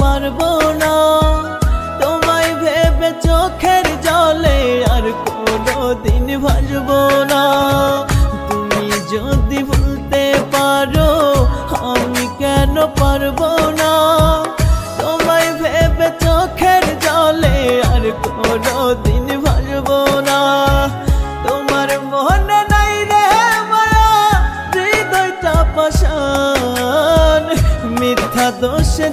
পারব না। তোমায় ভেবে চোখের জলে আর কোনো দিন ভাসবো না।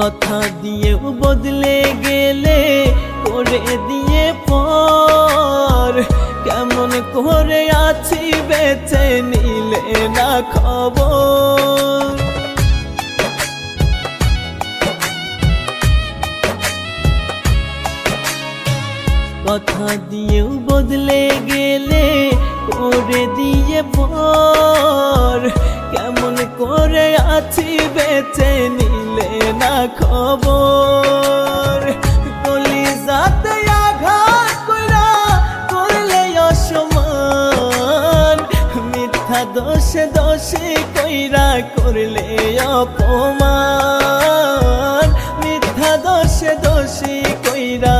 কথা দিয়েও বদলে গেলে, করে দিয়ে পর। কেমন করে আছি বেঁচে নিলে না খবর? কথা দিয়েও বদলে গেলে, করে দিয়ে পর। কেমন করে আছি বেঁচে নিলে না খবর? যাতে আঘাত কইরা করলে অসমান মিথ্যা দোষে দোষে কইরা করলে অপমান। মিথ্যা দোষে দোষী কইরা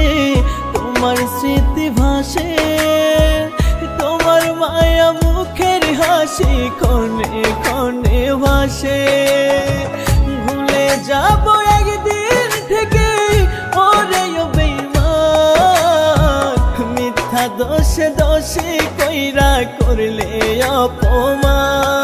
ভাসে ভুলে যাব একদিন থেকে ওরে মিথ্যা দোষে দোষে কইরা করলে অপমান।